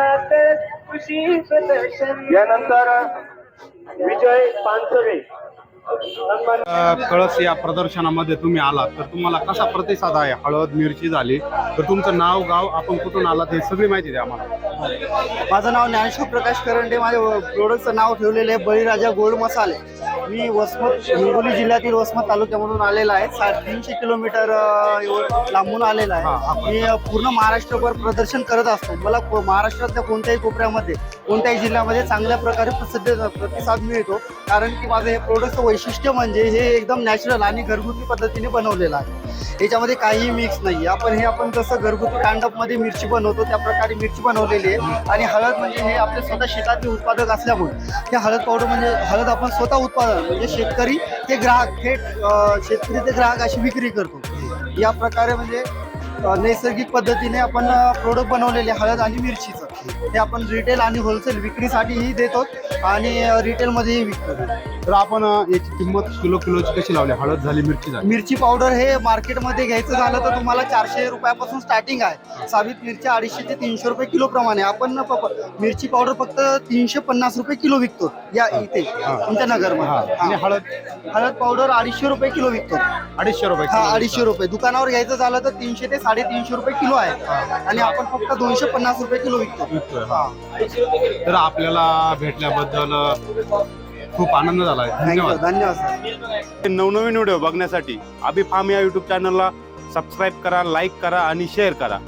शहरात कृषी प्रदर्शन यानंतर विजय पानसरे. कळस या प्रदर्शनामध्ये तुम्ही आलात तर तुम्हाला कसा प्रतिसाद आहे? हळद मिरची झाली तर तुमचं नाव गाव आपण कुठून आलात हे सगळी माहिती द्या आम्हाला. माझं नाव ज्ञानेश्वर प्रकाश करंडे माझ्या प्रोडक्टचं नाव ठेवलेलं आहे बळीराजा गोल्ड मसाले मी वसमत हिंगोली जिल्ह्यातील वसमत तालुक्यामधून आलेला आहे. सात तीनशे किलोमीटर एवढं लांबून आलेला आहे. मी पूर्ण महाराष्ट्रभर प्रदर्शन करत असतो. मला महाराष्ट्रातल्या कोणत्याही कोपऱ्यामध्ये कोणत्याही जिल्ह्यामध्ये चांगल्या प्रकारे प्रसिद्ध प्रतिसाद मिळतो. कारण की माझं हे प्रोडक्टचं वैशिष्ट्य म्हणजे हे एकदम नॅचरल आणि घरगुती पद्धतीने बनवलेलं आहे. याच्यामध्ये काहीही मिक्स नाही आपण हे आपण जसं घरगुती कांडपमध्ये मिरची बनवतो त्या प्रकारे मिरची बनवलेली आहे. आणि हळद म्हणजे हे आपले स्वतः शेतातील उत्पादक असल्यामुळे हे हळद पावडर म्हणजे हळद आपण स्वतः उत्पादन म्हणजे शेतकरी ते ग्राहक थेट शेतकरी ते ग्राहक अशी विक्री करतो. या प्रकारे म्हणजे नैसर्गिक पद्धतीने आपण प्रोडक्ट बनवलेले हळद आणि मिरचीचं. हे आपण रिटेल आणि होलसेल विक्रीसाठीही देतो आणि रिटेलमध्येही विकतो. तर आपण याची किंमत किलो किलोची कशी लावली? हळद झाली मिरची झाली? मिरची पावडर हे मार्केटमध्ये घ्यायचं झालं तर तुम्हाला चारशे रुपयापासून स्टार्टिंग आहे. साबित मिरची अडीचशे ते तीनशे रुपये किलो प्रमाणे. आपण मिरची पावडर फक्त तीनशे पन्नास रुपये किलो विकतो या इथे तुमच्या नगरमध्ये. आणि. हळद? हळद पावडर अडीचशे रुपये किलो विकतो. अडीचशे रुपये हा. अडीचशे रुपये. दुकानावर घ्यायचं झालं तर तीनशे ते साडेतीनशे रुपये किलो आहे. आणि आपण फक्त दोनशे पन्नास रुपये किलो विकतो. विकतोय, हा. तर आपल्याला भेटल्याबद्दल खूप आनंद झाला. धन्यवाद. धन्यवाद सर नवनवीन व्हिडिओ बघण्यासाठी अभि फार्म या युट्यूब चॅनलला सबस्क्राईब करा लाईक करा आणि शेअर करा.